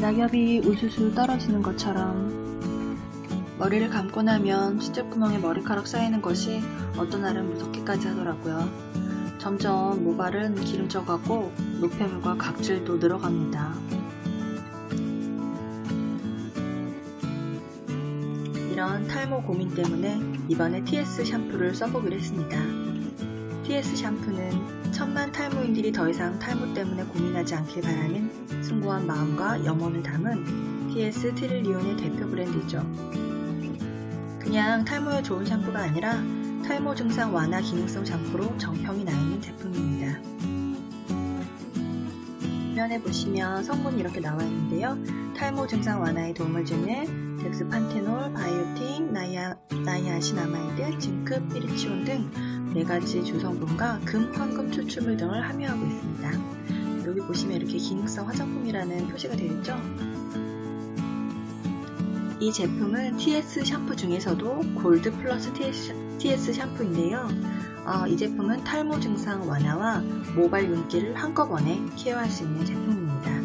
낙엽이 우수수 떨어지는 것처럼 머리를 감고 나면 수제구멍에 머리카락 쌓이는 것이 어떤 날은 무섭기까지 하더라고요. 점점 모발은 기름져가고 노폐물과 각질도 늘어갑니다. 이런 탈모 고민 때문에 이번에 TS 샴푸를 써보기로 했습니다. TS 샴푸는 천만 탈모인들이 더 이상 탈모 때문에 고민하지 않길 바라는 숭고한 마음과 염원을 담은 TS 트릴리온의 대표 브랜드죠. 그냥 탈모에 좋은 샴푸가 아니라 탈모 증상 완화 기능성 샴푸로 정평이 나 있는 제품입니다. 화면에 보시면 성분이 이렇게 나와 있는데요. 탈모 증상 완화에 도움을 주는 덱스판테놀, 바이오틴, 나이아, 나이아신아마이드, 징크, 피리치온 등 4가지 주성분과 금, 황금 추출물 등을 함유하고 있습니다. 여기 보시면 이렇게 기능성 화장품이라는 표시가 되어 있죠? 이 제품은 TS 샴푸 중에서도 골드 플러스 TS 샴푸인데요. 어, 이 제품은 탈모 증상 완화와 모발 윤기를 한꺼번에 케어할 수 있는 제품입니다.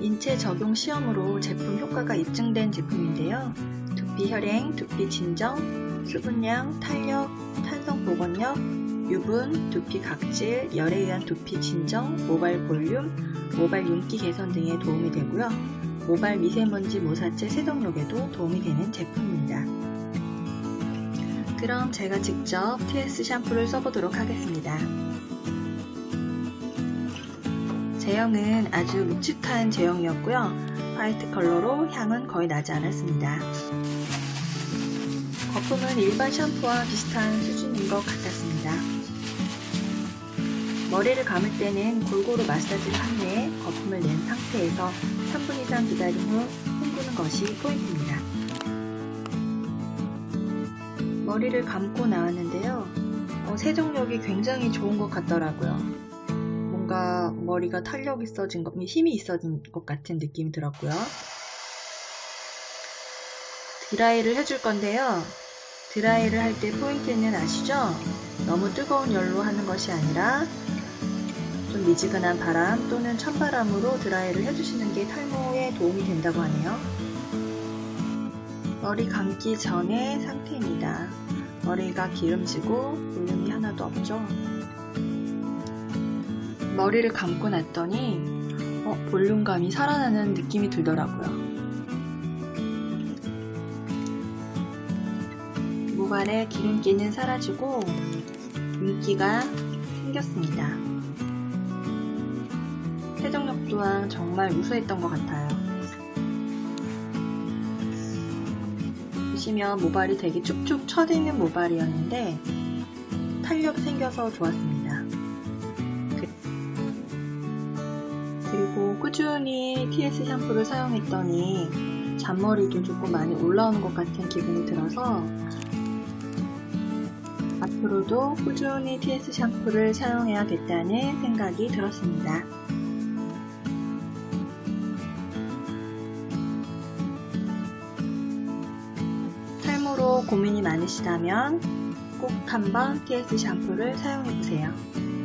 인체 적용 시험으로 제품 효과가 입증된 제품인데요. 두피 혈행, 두피 진정, 수분량, 탄력, 탄성 복원력, 유분, 두피 각질, 열에 의한 두피 진정, 모발 볼륨, 모발 윤기 개선 등에 도움이 되고요. 모발 미세먼지 모사체 세동력에도 도움이 되는 제품입니다. 그럼 제가 직접 TS 샴푸를 써보도록 하겠습니다. 제형은 아주 묵직한 제형이었고요. 화이트 컬러로 향은 거의 나지 않았습니다. 거품은 일반 샴푸와 비슷한 수준인 것 같았습니다. 머리를 감을 때는 골고루 마사지를 한 후에 거품을 낸 상태에서 3분 이상 기다린 후 헹구는 것이 포인트입니다. 머리를 감고 나왔는데요. 어, 세정력이 굉장히 좋은 것 같더라고요. 뭔가 머리가 탄력 있어진 것, 힘이 있어진 것 같은 느낌이 들었고요. 드라이를 해줄 건데요. 드라이를 할 때 포인트는 아시죠? 너무 뜨거운 열로 하는 것이 아니라 좀 미지근한 바람 또는 찬바람으로 드라이를 해주시는 게 탈모에 도움이 된다고 하네요. 머리 감기 전의 상태입니다. 머리가 기름지고 볼륨이 하나도 없죠? 머리를 감고 났더니 어, 볼륨감이 살아나는 느낌이 들더라고요. 모발에 기름기는 사라지고 윤기가 생겼습니다. 세정력 또한 정말 우수했던 것 같아요. 보시면 모발이 되게 쭉쭉 처지는 모발이었는데 탄력이 생겨서 좋았습니다. 그리고 꾸준히 TS 샴푸를 사용했더니 잔머리도 조금 많이 올라오는 것 같은 기분이 들어서 앞으로도 꾸준히 TS 샴푸를 사용해야겠다는 생각이 들었습니다. 탈모로 고민이 많으시다면 꼭 한번 TS 샴푸를 사용해보세요.